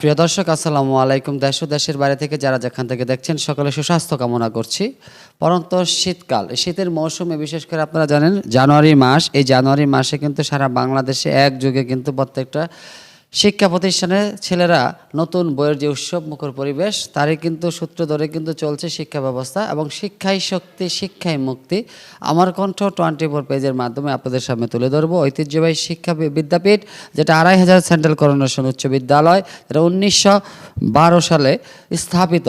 প্রিয় দর্শক, আসসালামু আলাইকুম। দেশ দেশের বাইরে থেকে যারা যেখান থেকে দেখছেন, সকলে সুস্বাস্থ্য কামনা করছি। পরন্ত শীতকাল শীতের মৌসুমে বিশেষ করে আপনারা জানেন, জানুয়ারি মাস, এই জানুয়ারি মাসে কিন্তু সারা বাংলাদেশে এক যুগে কিন্তু প্রত্যেকটা শিক্ষা প্রতিষ্ঠানে ছেলেরা নতুন বইয়ের যে উৎসব, মুখর পরিবেশ, তারই কিন্তু সূত্র ধরে কিন্তু চলছে শিক্ষা ব্যবস্থা এবং শিক্ষাই শক্তি, শিক্ষাই মুক্তি। আমার কণ্ঠ টোয়েন্টি ফোর পেজের মাধ্যমে আপনাদের সামনে তুলে ধরবো। ঐতিহ্যবাহী শিক্ষা বিদ্যাপীঠ, যেটা আড়াই হাজার সেন্ট্রাল করোনেশন উচ্চ বিদ্যালয়, যেটা উনিশশো বারো সালে স্থাপিত।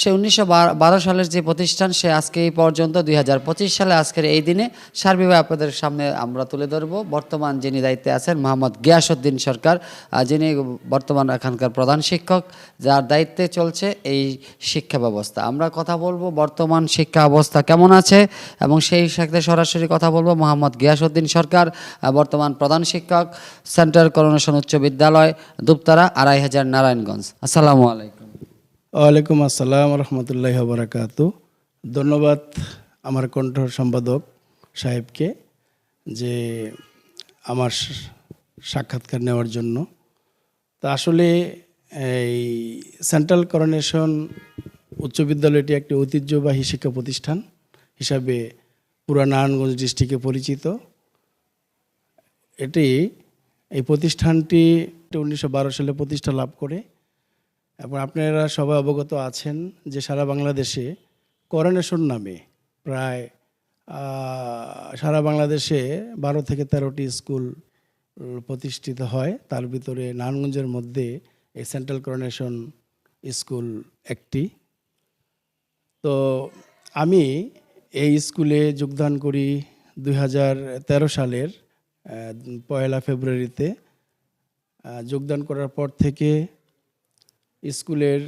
সে উনিশশো বারো সালের যে প্রতিষ্ঠান, সে আজকে এই পর্যন্ত, দুই হাজার পঁচিশ সালে আজকের এই দিনে সার্বিকভাবে আপনাদের সামনে আমরা তুলে ধরবো। বর্তমান যিনি দায়িত্বে আছেন, মোহাম্মদ গিয়াসউদ্দিন সরকার। যিনি বর্তমান এখানকার প্রধান শিক্ষক, যার দায়িত্বে চলছে এই শিক্ষা ব্যবস্থা। আমরা কথা বলব বর্তমান শিক্ষা অবস্থা কেমন আছে এবং সেই সাথে সরাসরি কথা বলব মোহাম্মদ গিয়াসউদ্দিন সরকার বর্তমান প্রধান শিক্ষক, সেন্ট্রাল করোনেশন উচ্চ বিদ্যালয়, দুপতারা আড়াই হাজার নারায়ণগঞ্জ। আসসালামু আলাইকুম। ওয়ালাইকুম আসসালাম রহমতুল্লাহ বরাকাতু। ধন্যবাদ আমার কণ্ঠ সম্পাদক সাহেবকে যে আমার সাক্ষাৎকার নেওয়ার জন্য। তা আসলে এই সেন্ট্রাল করোনেশন উচ্চ বিদ্যালয়টি একটি ঐতিহ্যবাহী শিক্ষা প্রতিষ্ঠান হিসাবে পুরা নারায়ণগঞ্জ ডিস্ট্রিক্টে পরিচিত। এটি এই প্রতিষ্ঠানটি উনিশশো বারো সালে প্রতিষ্ঠা লাভ করে এবং আপনারা সবাই অবগত আছেন যে সারা বাংলাদেশে করোনেশন নামে প্রায় সারা বাংলাদেশে বারো থেকে তেরোটি স্কুল প্রতিষ্ঠিত হয়। তার ভিতরে নারায়ণগঞ্জের মধ্যে এই সেন্ট্রাল করোনেশন স্কুল একটি। তো আমি এই স্কুলে যোগদান করি দু হাজার তেরো সালের পয়লা ফেব্রুয়ারিতে। যোগদান করার পর থেকে স্কুলের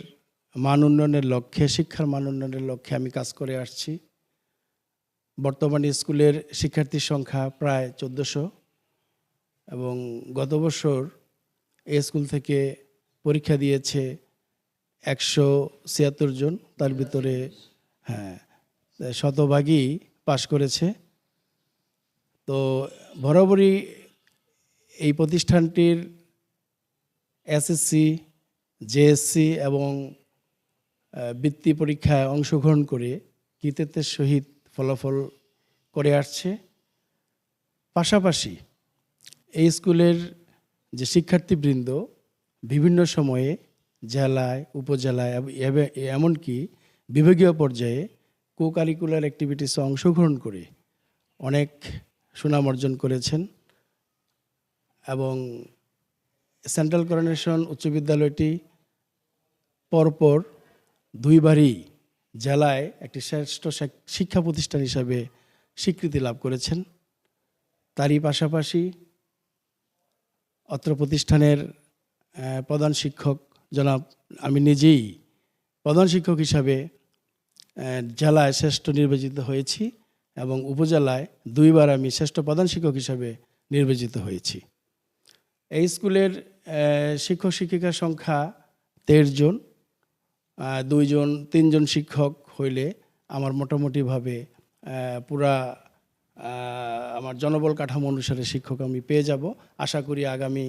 মান উন্নয়নের লক্ষ্যে, শিক্ষার মান উন্নয়নের লক্ষ্যে আমি কাজ করে আসছি। বর্তমানে স্কুলের শিক্ষার্থীর সংখ্যা প্রায় চোদ্দোশো। এবং গত বছর এই স্কুল থেকে পরীক্ষা দিয়েছে একশো ছিয়াত্তর জন। তার ভিতরে হ্যাঁ শতভাগই পাশ করেছে। তো বরাবরই এই প্রতিষ্ঠানটির এসএসসি, জেএসসি এবং বৃত্তি পরীক্ষায় অংশগ্রহণ করে কৃতিত্বের সহিত ফলাফল করে আসছে। পাশাপাশি এই স্কুলের যে শিক্ষার্থীবৃন্দ বিভিন্ন সময়ে জেলায়, উপজেলায় এমনকি বিভাগীয় পর্যায়ে কো কারিকুলার অ্যাক্টিভিটিসে অংশগ্রহণ করে অনেক সুনাম অর্জন করেছেন এবং সেন্ট্রাল করোনেশন উচ্চ বিদ্যালয়টি পরপর দুইবারই জেলায় একটি শ্রেষ্ঠ শিক্ষা প্রতিষ্ঠান হিসাবে স্বীকৃতি লাভ করেছেন। তারই পাশাপাশি অত্র প্রতিষ্ঠানের প্রধান শিক্ষক জনাব, আমি নিজেই প্রধান শিক্ষক হিসাবে জেলায় শ্রেষ্ঠ নির্বাচিত হয়েছি এবং উপজেলায় দুইবার আমি শ্রেষ্ঠ প্রধান শিক্ষক হিসাবে নির্বাচিত হয়েছি। এই স্কুলের শিক্ষক শিক্ষিকার সংখ্যা তেরো জন দুইজন, তিনজন শিক্ষক হইলে আমার মোটামুটিভাবে পুরা আমার জনবল কাঠামো অনুসারে শিক্ষক আমি পেয়ে যাব। আশা করি আগামী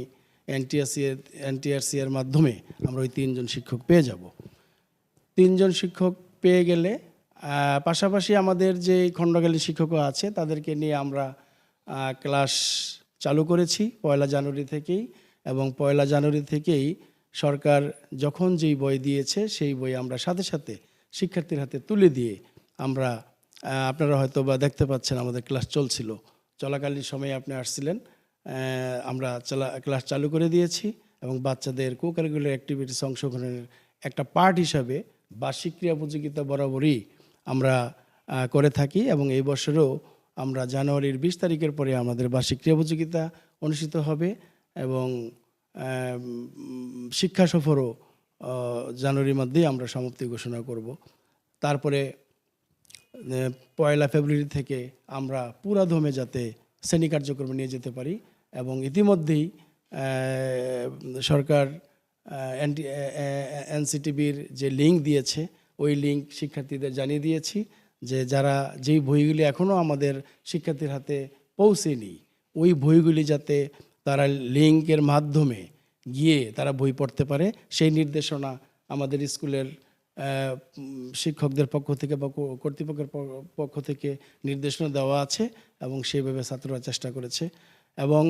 এনটিএসসি এনটিআরসি এর মাধ্যমে আমরা ওই তিনজন শিক্ষক পেয়ে যাব। তিনজন শিক্ষক পেয়ে গেলে পাশাপাশি আমাদের যে খণ্ডকালী শিক্ষকও আছে, তাদেরকে নিয়ে আমরা ক্লাস চালু করেছি পয়লা জানুয়ারি থেকেই এবং পয়লা জানুয়ারি থেকেই সরকার যখন যেই বই দিয়েছে, সেই বই আমরা সাথে সাথে শিক্ষার্থীর হাতে তুলে দিয়ে আমরা আপনারা হয়তো বা দেখতে পাচ্ছেন আমাদের ক্লাস চলছিল। চলাকালীন সময়ে আপনি আসছিলেন। আমরা চলা, ক্লাস চালু করে দিয়েছি এবং বাচ্চাদের কো কারিকুলার অ্যাক্টিভিটিস অংশগ্রহণের একটা পার্ট হিসাবে বার্ষিক ক্রিয়া প্রতিযোগিতা বরাবরই আমরা করে থাকি এবং এই বছরও আমরা জানুয়ারির বিশ তারিখের পরে আমাদের বার্ষিক ক্রিয়া প্রতিযোগিতা অনুষ্ঠিত হবে এবং শিক্ষা সফরও জানুয়ারির মধ্যেই আমরা সমাপ্তি ঘোষণা করব। তারপরে পয়লা ফেব্রুয়ারি থেকে আমরা পুরা ধমে যাতে শ্রেণি কার্যক্রম নিয়ে যেতে পারি এবং ইতিমধ্যেই সরকার এনটি এনসিটিভির যে লিঙ্ক দিয়েছে, ওই লিঙ্ক শিক্ষার্থীদের জানিয়ে দিয়েছি যে যারা যেই বইগুলি এখনও আমাদের শিক্ষার্থীর হাতে পৌঁছেনি, ওই বইগুলি যাতে তারা লিঙ্কের মাধ্যমে গিয়ে তারা বই পড়তে পারে, সেই নির্দেশনা আমাদের স্কুলের শিক্ষকদের পক্ষ থেকে বা কর্তৃপক্ষের পক্ষ থেকে নির্দেশনা দেওয়া আছে এবং সেইভাবে ছাত্ররা চেষ্টা করেছে। এবং